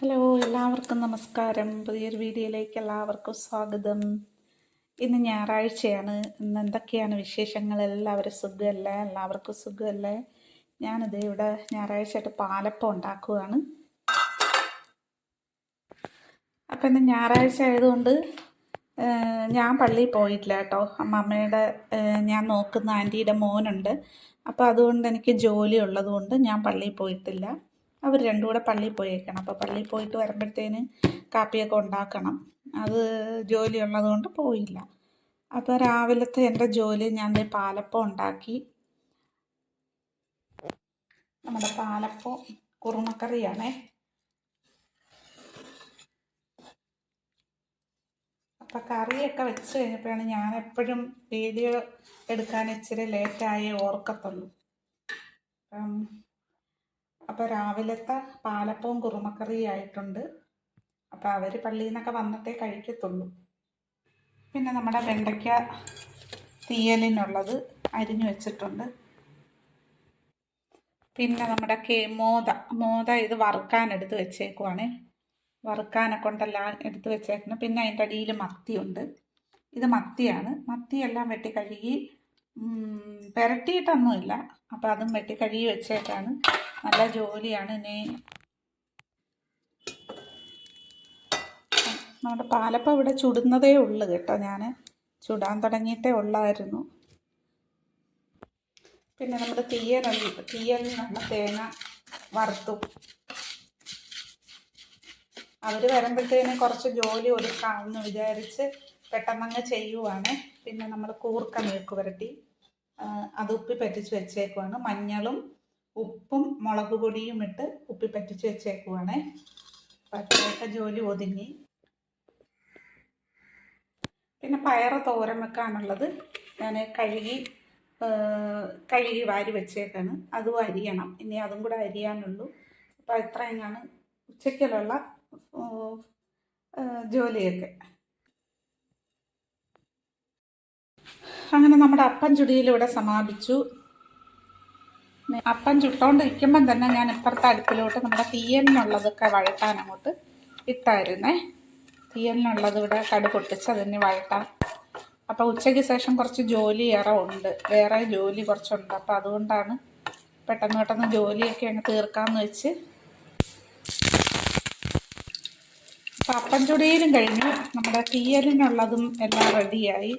Hello എല്ലാവർക്കും നമസ്കാരം. പുതിയൊരു വീഡിയോയിലേക്ക് എല്ലാവർക്കും സ്വാഗതം. ഇന്ന് ഞായറാഴ്ചയാണ്. ഇന്ന് എന്തൊക്കെയാണ് വിശേഷങ്ങൾ? എല്ലാവരും സുഖമല്ലേ? എല്ലാവർക്കും സുഖമല്ലേ? ഞാനിത് ഇവിടെ ഞായറാഴ്ചയായിട്ട് പാലപ്പം ഉണ്ടാക്കുകയാണ് അപ്പം ഇന്ന് ഞായറാഴ്ച ആയതുകൊണ്ട് ഞാൻ പള്ളിയിൽ പോയിട്ടില്ല കേട്ടോ. അമ്മമ്മയുടെ ഞാൻ നോക്കുന്ന ആന്റിയുടെ മോനുണ്ട്. അപ്പോൾ അതുകൊണ്ട് എനിക്ക് ജോലി ഉള്ളതുകൊണ്ട് ഞാൻ പള്ളിയിൽ പോയിട്ടില്ല. അവർ രണ്ടും കൂടെ പള്ളിയിൽ പോയേക്കണം. അപ്പോൾ പള്ളിയിൽ പോയിട്ട് വരുമ്പോഴത്തേന് കാപ്പിയൊക്കെ ഉണ്ടാക്കണം. അത് ജോലി ഉള്ളതുകൊണ്ട് പോയില്ല. അപ്പോൾ രാവിലത്തെ എന്റെ ജോലി ഞാൻ പാലപ്പം ഉണ്ടാക്കി. നമ്മുടെ പാലപ്പം കുറുമക്കറിയാണേ. അപ്പം കറിയൊക്കെ വെച്ച് കഴിഞ്ഞപ്പോഴാണ് ഞാൻ എപ്പോഴും വീഡിയോ എടുക്കാൻ ഇച്ചിരി ലേറ്റായേ ഓർക്കത്തുള്ളൂ. അപ്പം അപ്പോൾ രാവിലത്തെ പാലപ്പവും കുറുമക്കറിയും ആയിട്ടുണ്ട് അപ്പോൾ അവർ പള്ളിയിൽ നിന്നൊക്കെ വന്നിട്ടേ കഴിക്കത്തുള്ളൂ. പിന്നെ നമ്മുടെ വെണ്ടയ്ക്ക തീയലിനുള്ളത് അരിഞ്ഞു വെച്ചിട്ടുണ്ട്. പിന്നെ നമ്മുടെ കേ മോത മോത ഇത് വറുക്കാൻ എടുത്ത് വെച്ചേക്കുവാണ്. വറുക്കാനെ കൊണ്ടെല്ലാം എടുത്ത് വെച്ചേക്കണം പിന്നെ അതിന്റെ അടിയിൽ മത്തിയുണ്ട്. ഇത് മത്തിയാണ്. മത്തിയെല്ലാം വെട്ടി കഴുകി പുരട്ടിയിട്ടൊന്നുമില്ല. അപ്പോൾ അതും വെട്ടി കഴുകി വെച്ചേക്കാണ്. നല്ല ജോലിയാണ് ഇനി. നമ്മുടെ പാലപ്പം ഇവിടെ ചുടുന്നതേ ഉള്ളു കേട്ടോ ഞാൻ ചുടാൻ തുടങ്ങിയിട്ടേ ഉള്ളായിരുന്നു. പിന്നെ നമ്മുടെ തീയലുണ്ട് നമ്മൾ തേങ്ങ വറുത്തു. അവർ വരുമ്പോഴത്തേന് കുറച്ച് ജോലി ഒതുക്കാമെന്ന് വിചാരിച്ച് പെട്ടെന്നങ്ങ് ചെയ്യുവാണ്. പിന്നെ നമ്മൾ കൂർക്ക മെഴുക്ക് പുരട്ടി അത് ഉപ്പി പറ്റിച്ച് വെച്ചേക്കുവാണ്. മഞ്ഞളും ഉപ്പും മുളക് പൊടിയും ഇട്ട് ഉപ്പി പറ്റിച്ച് വെച്ചേക്കുവാണ്. പച്ചയൊക്കെ ജോലി ഒതുങ്ങി. പിന്നെ പയറ് തോരൻ വെക്കാനുള്ളത് ഞാൻ കഴുകി കഴുകി വാരി വെച്ചേക്കാണ്. അതും അരിയണം. ഇനി അതും കൂടെ അരിയാനുള്ളൂ. അപ്പോൾ ഇത്രയാണ് ഉച്ചയ്ക്കലുള്ള ഉം, ആ, ജോലിയൊക്കെ. അങ്ങനെ നമ്മുടെ അപ്പം ചുടിയിലൂടെ സമാപിച്ചു. അപ്പം ചുട്ടോണ്ടിരിക്കുമ്പം തന്നെ ഞാൻ ഇപ്പുറത്തെ അടുപ്പിലോട്ട് നമ്മുടെ തീയലിനുള്ളതൊക്കെ വഴട്ടാൻ അങ്ങോട്ട് ഇട്ടായിരുന്നേ. തീയലിനുള്ളത് ഇവിടെ കടു പൊട്ടിച്ച് അതിന് വഴട്ടാം. അപ്പോൾ ഉച്ചയ്ക്ക് ശേഷം കുറച്ച് ജോലി ഏറെ ഉണ്ട്. വേറെ ജോലി കുറച്ചുണ്ട്. അപ്പോൾ അതുകൊണ്ടാണ് പെട്ടെന്ന് പെട്ടെന്ന് ജോലിയൊക്കെ അങ്ങ് തീർക്കാമെന്ന് വെച്ച്. അപ്പം അപ്പം ചുടിയിലും കഴിഞ്ഞു. നമ്മുടെ തീയലിനുള്ളതും എല്ലാം റെഡിയായി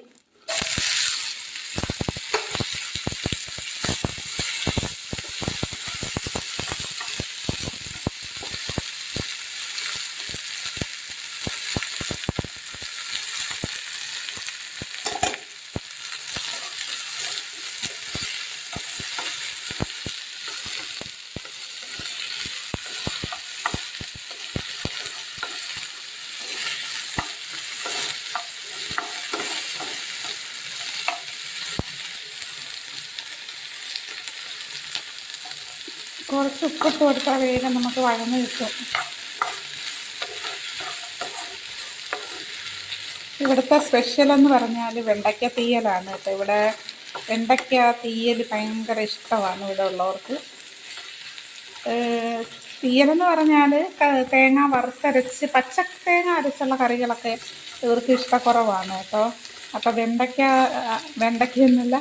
കുറച്ച് ഉപ്പിട്ട് കൊടുത്താൽ വേഗം നമുക്ക് വഴന്ന് കിട്ടും. ഇവിടുത്തെ സ്പെഷ്യൽ എന്ന് പറഞ്ഞാൽ വെണ്ടയ്ക്ക തീയലാണ് കേട്ടോ. ഇവിടെ വെണ്ടയ്ക്ക തീയൽ ഭയങ്കര ഇഷ്ടമാണ് ഇവിടെ ഉള്ളവർക്ക്. തീയലെന്ന് പറഞ്ഞാൽ തേങ്ങ വറുത്തരച്ച് പച്ച തേങ്ങ അരച്ചുള്ള കറികളൊക്കെ ഇവർക്ക് ഇഷ്ടക്കുറവാണ് കേട്ടോ. അപ്പോൾ വെണ്ടയ്ക്ക വെണ്ടയ്ക്ക വെണ്ടയ്ക്കയൊന്നുമില്ല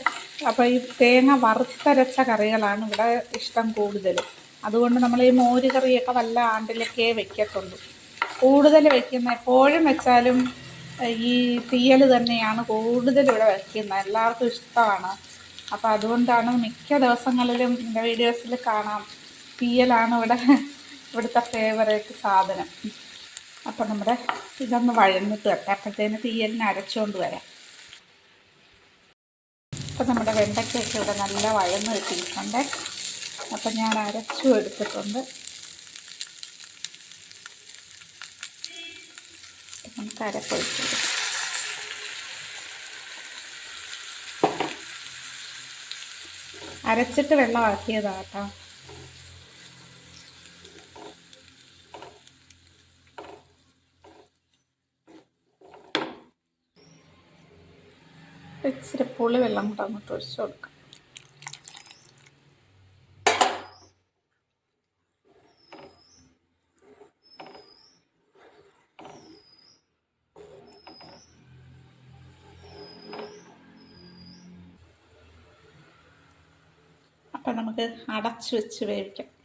അപ്പോൾ ഈ തേങ്ങ വറുത്തരച്ച കറികളാണ് ഇവിടെ ഇഷ്ടം കൂടുതൽ അതുകൊണ്ട് നമ്മൾ ഈ മോര് കറിയൊക്കെ വല്ല ആണ്ടിലൊക്കെ വെക്കത്തുള്ളൂ. കൂടുതൽ വെക്കുന്ന എപ്പോഴും വെച്ചാലും ഈ തീയൽ തന്നെയാണ് കൂടുതൽ ഇവിടെ വയ്ക്കുന്നത് എല്ലാവർക്കും ഇഷ്ടമാണ്. അപ്പോൾ അതുകൊണ്ടാണ് മിക്ക ദിവസങ്ങളിലും എന്റെ വീഡിയോസിൽ കാണാം. തീയലാണ് ഇവിടെ ഇവിടുത്തെ ഫേവറേറ്റ് സാധനം. അപ്പോൾ നമ്മുടെ ഇതൊന്ന് വഴന്നിട്ട് വരട്ടെ അപ്പോഴത്തേന് തീയലിന് അരച്ചുകൊണ്ട് വരാം. അപ്പോൾ നമ്മുടെ വെണ്ടയ്ക്കൊക്കെ ഇവിടെ നല്ല വഴന്ന് കിട്ടിയിട്ടുണ്ട്. അപ്പം ഞാൻ അരച്ചു എടുത്തിട്ടുണ്ട്. നമുക്ക് അരപ്പൊഴിച്ചത് അരച്ചിട്ട് വെള്ളമാക്കിയതാ കേട്ടോ. ഇച്ചിരി പുളി വെള്ളം കൂടെ അങ്ങോട്ട് ഒഴിച്ചു കൊടുക്കാം. അപ്പം നമുക്ക് അടച്ചു വെച്ച് വേവിക്കാം.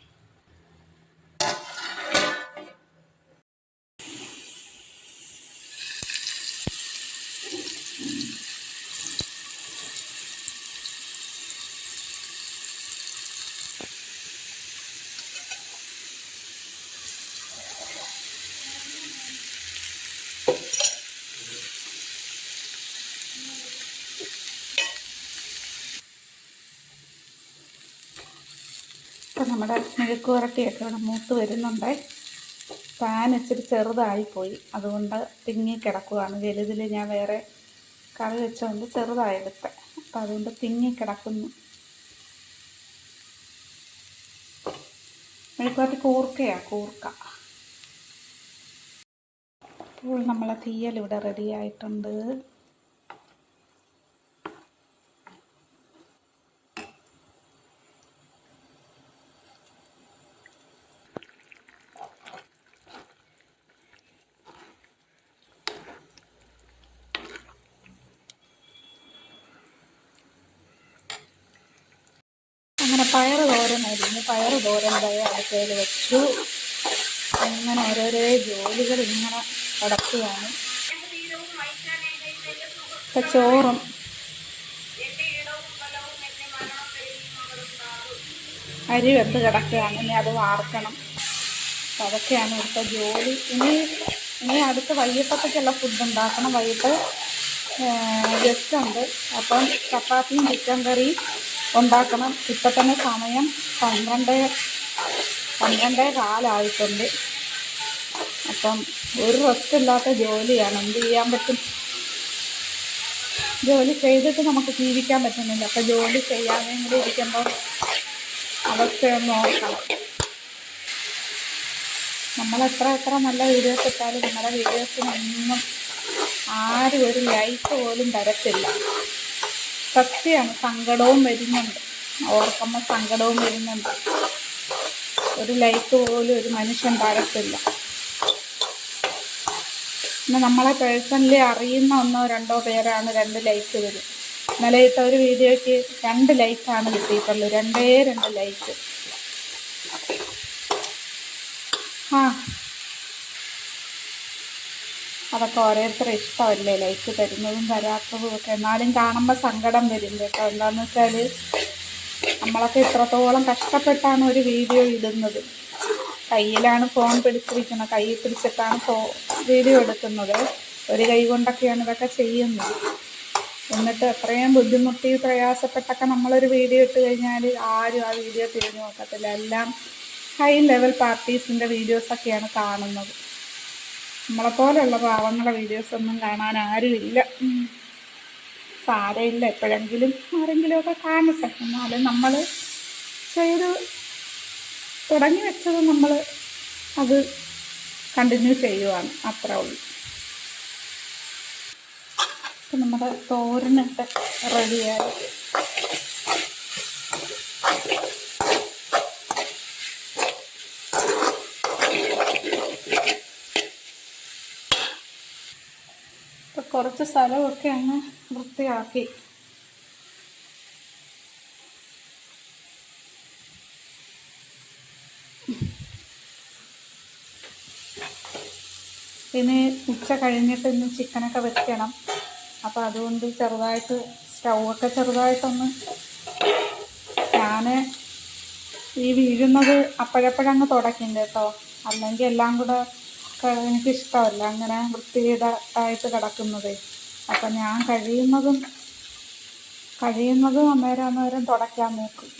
ഇപ്പം നമ്മുടെ മെഴുക്ക് പുരട്ടിയൊക്കെ ഇവിടെ മൂത്ത് വരുന്നുണ്ട്. പാൻ ഇച്ചിരി ചെറുതായിപ്പോയി. അതുകൊണ്ട് തിങ്ങി കിടക്കുവാണ്. വലുതിൽ ഞാൻ വേറെ കറി വെച്ചുകൊണ്ട് ചെറുതായെടുത്ത് അപ്പം അതുകൊണ്ട് തിങ്ങി കിടക്കുന്നു. മെഴുക്ക് കൂർക്കയാണ് കൂർക്കയാ കൂർക്ക. അപ്പോൾ നമ്മളെ തീയൽ ഇവിടെ റെഡി ആയിട്ടുണ്ട് തോരനായിരുന്നു. പയർ തോരൻ ദയ അടുപ്പയിൽ വെച്ചു. അങ്ങനെ ഓരോരോ ജോലികൾ ഇങ്ങനെ നടക്കുകയാണ് ഇപ്പം ചോറും. അരി വെന്ത് കിടക്കുകയാണ്. ഇനി അത് വാർക്കണം. അപ്പം അതൊക്കെയാണ് ഇവിടുത്തെ ജോലി. ഇനി ഇനി അടുത്ത് വൈകിട്ടത്തേക്കുള്ള ഫുഡ് ഉണ്ടാക്കണം. വൈകിട്ട് ഗസ്റ്റ് ഉണ്ട്. അപ്പം ചപ്പാത്തിയും ചിക്കൻ കറിയും ഉണ്ടാക്കണം. ഇപ്പം തന്നെ സമയം പന്ത്രണ്ട് പന്ത്രണ്ടേ കാലായിട്ടുണ്ട്. അപ്പം ഒരു റെസ്റ്റ് ഇല്ലാത്ത ജോലിയാണ്. എന്ത് ചെയ്യാൻ പറ്റും? ജോലി ചെയ്തിട്ട് നമുക്ക് ജീവിക്കാൻ പറ്റുന്നില്ല. അപ്പം ജോലി ചെയ്യാതെ കൂടി ഇരിക്കുമ്പോൾ അവസ്ഥയൊന്ന് നോക്കണം. നമ്മൾ എത്ര എത്ര നല്ല വീഡിയോസ് ഇട്ടാലും നമ്മുടെ വീഡിയോസിനൊന്നും ആരും ഒരു ലൈക്ക് പോലും തരത്തില്ല. സത്യമാണ് സങ്കടവും വരുന്നുണ്ട്. ഓർക്കുമ്പോൾ സങ്കടവും വരുന്നുണ്ട്. ഒരു ലൈക്ക് പോലും ഒരു മനുഷ്യൻ തരത്തില്ല പിന്നെ നമ്മളെ പേഴ്സണലി അറിയുന്ന ഒന്നോ രണ്ടോ പേരാണ് രണ്ട് ലൈക്ക് വരും ഇന്നലെ ഇട്ട ഒരു വീഡിയോയ്ക്ക് രണ്ട് ലൈക്കാണ് കിട്ടിയിട്ടുള്ളൂ. രണ്ടേ രണ്ട് ലൈക്ക് ആ അതൊക്കെ ഓരോരുത്തരുടെ ഇഷ്ടമല്ലേ? ലൈക്ക് തരുന്നതും തരാത്തതും ഒക്കെ. എന്നാലും കാണുമ്പോൾ സങ്കടം വരും കേട്ടോ. എന്താണെന്ന് വെച്ചാൽ നമ്മളൊക്കെ ഇത്രത്തോളം കഷ്ടപ്പെട്ടാണ് ഒരു വീഡിയോ ഇടുന്നത്. കയ്യിലാണ് ഫോൺ പിടിച്ചിരിക്കുന്നത്. കയ്യിൽ പിടിച്ചിട്ടാണ് ഫോ വീഡിയോ എടുക്കുന്നത്. ഒരു കൈ കൊണ്ടൊക്കെയാണ് ഇതൊക്കെ ചെയ്യുന്നത്. എന്നിട്ട് എത്രയും ബുദ്ധിമുട്ടി പ്രയാസപ്പെട്ടൊക്കെ നമ്മളൊരു വീഡിയോ ഇട്ട് കഴിഞ്ഞാൽ ആരും ആ വീഡിയോ തിരിഞ്ഞു നോക്കത്തില്ല. എല്ലാം ഹൈ ലെവൽ പാർട്ടീസിന്റെ വീഡിയോസൊക്കെയാണ് കാണുന്നത്. നമ്മളെപ്പോലെയുള്ള വീഡിയോസ് വീഡിയോസൊന്നും കാണാൻ ആരുമില്ല. സാരമില്ല എപ്പോഴെങ്കിലും ആരെങ്കിലുമൊക്കെ കാണട്ടെ. എന്നാലും നമ്മൾ ചെയ്ത് തുടങ്ങി വെച്ചത് നമ്മൾ അത് കണ്ടിന്യൂ ചെയ്യുവാണ്. അത്രേ ഉള്ളൂ. ഇപ്പം നമ്മുടെ തോരനൊക്കെ റെഡിയായി ഇപ്പം കുറച്ച് സ്ഥലമൊക്കെ അങ്ങ് വൃത്തിയാക്കി. ഇനി ഉച്ച കഴിഞ്ഞിട്ട് ഇന്ന് ചിക്കനൊക്കെ വെക്കണം. അപ്പോൾ അതുകൊണ്ട് ചെറുതായിട്ട് സ്റ്റൗവൊക്കെ ചെറുതായിട്ടൊന്ന് ഞാൻ ഈ വീഴുന്നത് അപ്പോഴപ്പോഴങ്ങ് തുടയ്ക്കും കേട്ടോ. അല്ലെങ്കിൽ എല്ലാം കൂടെ എനിക്കിഷ്ടമല്ല. അങ്ങനെ വൃത്തികേടായിട്ട് കിടക്കുന്നത്. അപ്പം ഞാൻ കഴിയുന്നതും കഴിയുന്നതും അന്നേരം അന്നേരം തുടയ്ക്കാൻ നോക്കും.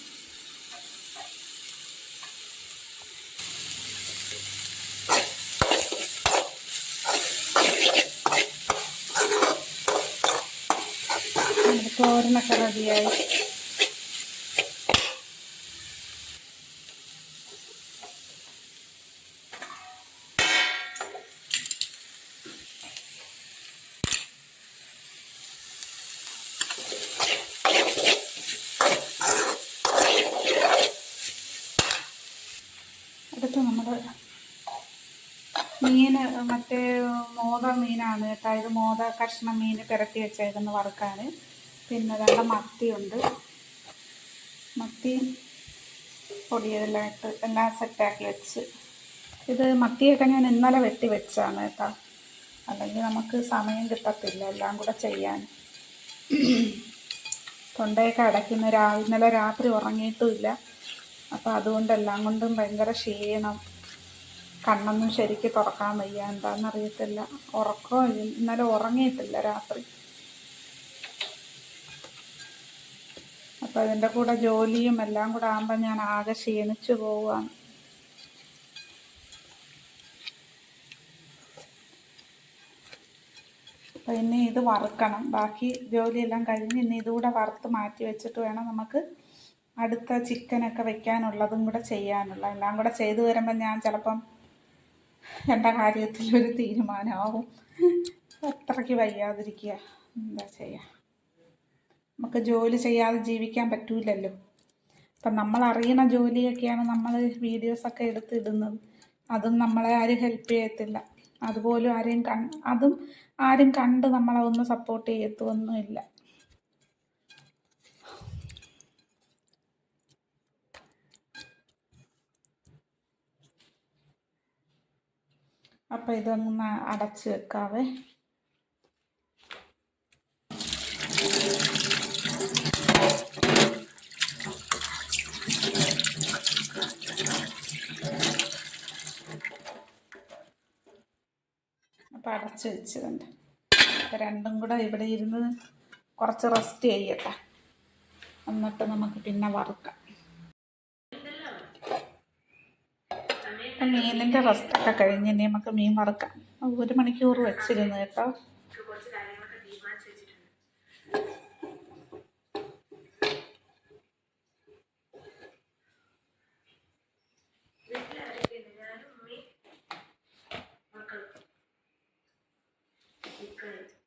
തോരനൊക്കെ റെഡിയായി അടുത്ത് നമ്മുടെ മീൻ മറ്റേ മോത മീനാണ് കേട്ടോ ഇത് മോത കഷ്ണം മീൻ പുരട്ടി വെച്ചേക്കുന്ന വറുക്കാൻ പിന്നെ രണ്ട് മത്തിയുണ്ട്. മത്തി പൊടിയെല്ലാം എല്ലാം സെറ്റാക്കി വെച്ച്. ഇത് മത്തിയൊക്കെ ഞാൻ ഇന്നലെ വെട്ടി വെച്ചാണ് കേട്ടോ. അല്ലെങ്കിൽ നമുക്ക് സമയം കിട്ടത്തില്ല എല്ലാം കൂടെ ചെയ്യാൻ. തൊണ്ടയൊക്കെ അടയ്ക്കുന്ന രാ ഇന്നലെ രാത്രി ഉറങ്ങിയിട്ടുമില്ല അപ്പോൾ അതുകൊണ്ടെല്ലാം കൊണ്ടും ഭയങ്കര ക്ഷീണം. കണ്ണൊന്നും ശരിക്ക് തുറക്കാൻ വയ്യ. എന്താണെന്നറിയത്തില്ല ഉറക്കവും ഇല്ല. ഇന്നലെ ഉറങ്ങിയിട്ടില്ല രാത്രി. അപ്പം അതിന്റെ കൂടെ ജോലിയും എല്ലാം കൂടെ ആകുമ്പോൾ ഞാൻ ആകെ ക്ഷീണിച്ചു പോവുകയാണ് അപ്പം ഇനി ഇത് വറുക്കണം. ബാക്കി ജോലിയെല്ലാം കഴിഞ്ഞ് ഇനി ഇതുകൂടെ വറുത്ത് മാറ്റി വെച്ചിട്ട് വേണം നമുക്ക് അടുത്ത ചിക്കനൊക്കെ വെക്കാനുള്ളതും കൂടെ ചെയ്യാനുള്ള. എല്ലാം കൂടെ ചെയ്തു വരുമ്പോൾ ഞാൻ ചിലപ്പം എന്റെ കാര്യത്തിൽ ഒരു തീരുമാനമാവും അത്രയ്ക്ക് വയ്യാതിരിക്കുക. എന്താ ചെയ്യുക നമുക്ക് ജോലി ചെയ്യാതെ ജീവിക്കാൻ പറ്റൂലല്ലോ. അപ്പം നമ്മൾ അറിയണ ജോലിയൊക്കെയാണ് നമ്മൾ വീഡിയോസൊക്കെ എടുത്തിടുന്നത് അതും നമ്മളെ ആരും ഹെൽപ്പ് ചെയ്യത്തില്ല. അതുപോലും ആരെയും കൺ അതും ആരും കണ്ട് നമ്മളെ ഒന്ന് സപ്പോർട്ട് ചെയ്യത്തൊന്നുമില്ല. അപ്പം ഇതൊന്ന് അടച്ച് വെക്കാവേ. അപ്പം അടച്ച് വെച്ചതുണ്ട് അപ്പം രണ്ടും കൂടെ ഇവിടെ ഇരുന്ന് കുറച്ച് റെസ്റ്റ് ചെയ്യട്ടെ. എന്നിട്ട് നമുക്ക് പിന്നെ വറുക്കാം. അപ്പം മീനിന്റെ റെസ്റ്റൊക്കെ കഴിഞ്ഞ് ഇനി നമുക്ക് മീൻ മറക്കാം ഒരു മണിക്കൂർ വെച്ചിരുന്നു കേട്ടോ. Thank കാര്യങ്ങളൊക്കെ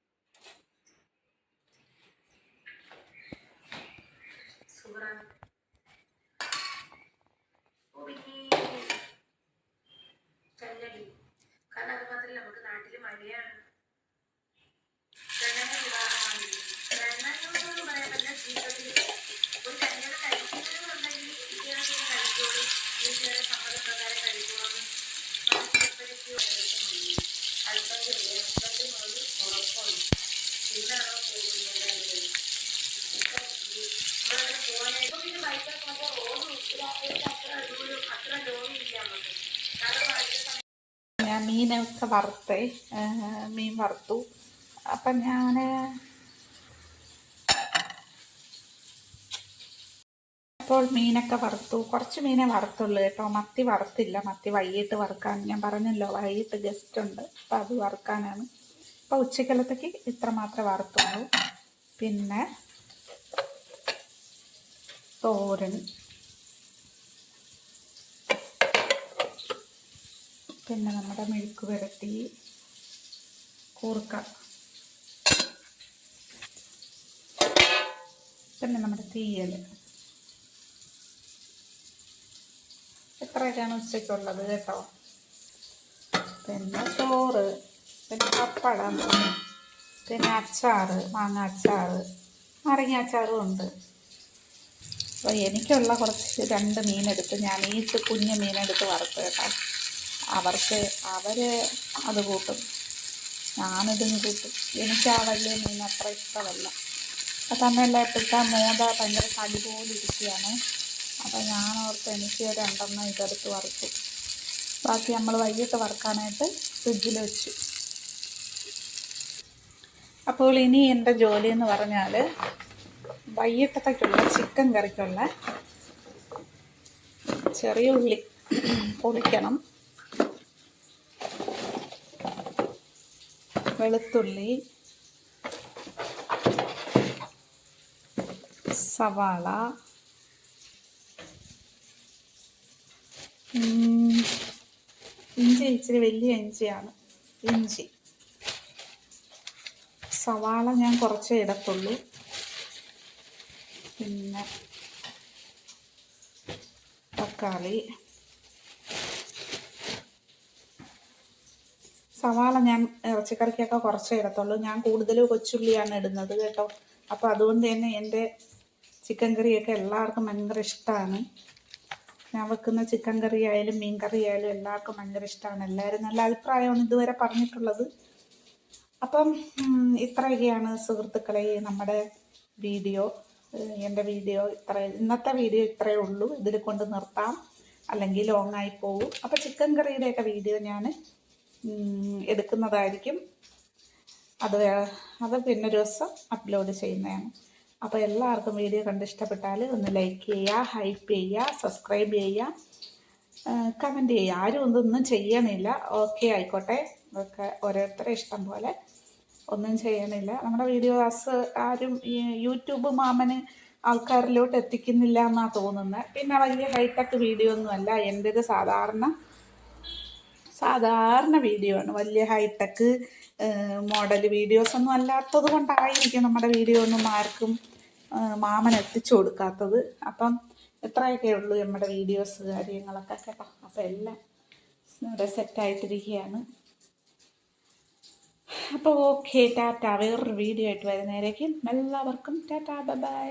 മീനൊക്കെ വറുത്തേ മീൻ വറുത്തു. അപ്പം ഞാൻ അപ്പോൾ മീനൊക്കെ വറുത്തു. കുറച്ച് മീനെ വറുത്തുള്ളൂ കേട്ടോ. മത്തി വറുത്തില്ല. മത്തി വൈകിട്ട് വറുക്കാൻ. ഞാൻ പറഞ്ഞല്ലോ വൈകിട്ട് ഗസ്റ്റ് ഉണ്ട്. അപ്പോൾ അത് വറുക്കാനാണ്. അപ്പോൾ ഉച്ചക്കലത്തേക്ക് ഇത്ര മാത്രമേ വറുത്തുള്ളൂ. പിന്നെ തോരൻ. പിന്നെ നമ്മുടെ മെഴുക്ക് പുരട്ടി കൂർക്ക. പിന്നെ നമ്മുടെ തീയൽ. എത്രയൊക്കെയാണ് ഉച്ചയ്ക്കുള്ളത് കേട്ടോ. പിന്നെ ചോറ് പിന്നെ പപ്പടം പിന്നെ അച്ചാറ് മാങ്ങ അച്ചാറ് നാരങ്ങ അച്ചാറും ഉണ്ട്. അപ്പോൾ എനിക്കുള്ള കുറച്ച് രണ്ട് മീനെടുത്ത് ഞാൻ ഈ കുഞ്ഞ് മീനെടുത്ത് വറുത്ത് കേട്ടോ. അവർക്ക് അവർ അത് കൂട്ടും. ഞാനിതും കൂട്ടും. എനിക്ക് ആ വലിയ മീൻ അത്ര ഇഷ്ടമല്ല. അപ്പം തന്നെയല്ല ഇപ്പോഴത്തെ മോത ഭയങ്കര കടി പോലെ ഇരിക്കുകയാണ് അപ്പം ഞാൻ ഓർത്ത് എനിക്ക് രണ്ടെണ്ണം ഇതെടുത്ത് വറുത്തു. ബാക്കി നമ്മൾ വൈകിട്ട് വറുക്കാനായിട്ട് ഫ്രിഡ്ജിൽ വെച്ചു. അപ്പോൾ ഇനി എന്റെ ജോലി എന്ന് പറഞ്ഞാൽ വൈകിട്ടത്തേക്കുള്ള ചിക്കൻ കറിക്കുള്ള ചെറിയ ഉള്ളി പൊളിക്കണം. വെളുത്തുള്ളി സവാള ഇഞ്ചി ഇച്ചിരി വലിയ ഇഞ്ചിയാണ് ഇഞ്ചി. സവാള ഞാൻ കുറച്ചേ ഇടത്തുള്ളൂ. പിന്നെ തക്കാളി. സവാള ഞാൻ ഇറച്ചിക്കറിക്കൊക്കെ കുറച്ചേ ഇടത്തുള്ളൂ. ഞാൻ കൂടുതൽ കൊച്ചുള്ളിയാണ് ഇടുന്നത് കേട്ടോ. അപ്പോൾ അതുകൊണ്ട് തന്നെ എന്റെ ചിക്കൻ കറിയൊക്കെ എല്ലാവർക്കും ഭയങ്കര ഇഷ്ടമാണ് ഞാൻ വെക്കുന്ന ചിക്കൻ കറി ആയാലും മീൻ കറി ആയാലും എല്ലാവർക്കും ഭയങ്കര ഇഷ്ടമാണ് എല്ലാവരും നല്ല അഭിപ്രായമാണ് ഇതുവരെ പറഞ്ഞിട്ടുള്ളത്. അപ്പം ഇത്രയൊക്കെയാണ് സുഹൃത്തുക്കളെ നമ്മുടെ വീഡിയോ. എന്റെ വീഡിയോ ഇത്ര ഇന്നത്തെ വീഡിയോ ഇത്രയേ ഉള്ളൂ. ഇതിൽ കൊണ്ട് നിർത്താം. അല്ലെങ്കിൽ ലോങ് ആയി പോകും അപ്പോൾ ചിക്കൻ കറിയുടെയൊക്കെ വീഡിയോ ഞാൻ എടുക്കുന്നതായിരിക്കും. അത് അത് പിന്നെ ഒരു ദിവസം അപ്ലോഡ് ചെയ്യുന്നതാണ്. അപ്പോൾ എല്ലാവർക്കും വീഡിയോ കണ്ടിഷ്ടപ്പെട്ടാൽ ഒന്ന് ലൈക്ക് ചെയ്യുക ഹൈപ്പ് ചെയ്യുക സബ്സ്ക്രൈബ് ചെയ്യുക. കമന്റ് ചെയ്യുക. ആരും ഒന്നും ചെയ്യണില്ല. ഓക്കെ ആയിക്കോട്ടെ. ഒക്കെ ഓരോരുത്തരെ ഇഷ്ടം പോലെ. ഒന്നും ചെയ്യണില്ല. നമ്മുടെ വീഡിയോസ് ആരും യൂട്യൂബ് മാമന് ആൾക്കാരിലോട്ട് എത്തിക്കുന്നില്ല എന്നാണ് തോന്നുന്നത് പിന്നെ വലിയ ഹൈടെക് വീഡിയോ ഒന്നുമല്ല. എന്റേത് സാധാരണ സാധാരണ വീഡിയോ ആണ്. വലിയ ഹൈടെക് മോഡൽ വീഡിയോസ് ഒന്നും അല്ലാത്തത് കൊണ്ടായിരിക്കും നമ്മുടെ വീഡിയോ ഒന്നും ആർക്കും മാമൻ എത്തിച്ചു കൊടുക്കാത്തത്. അപ്പം എത്രയൊക്കെ ഉള്ളൂ നമ്മുടെ വീഡിയോസ് കാര്യങ്ങളൊക്കെ കേട്ടോ. അപ്പം എല്ലാം ഇവിടെ സെറ്റായിട്ടിരിക്കുകയാണ് അപ്പോൾ ഓക്കെ ടാറ്റ. വേറൊരു വീഡിയോ ആയിട്ട് വരുന്നേരേക്കും എല്ലാവർക്കും ടാറ്റ. ബൈ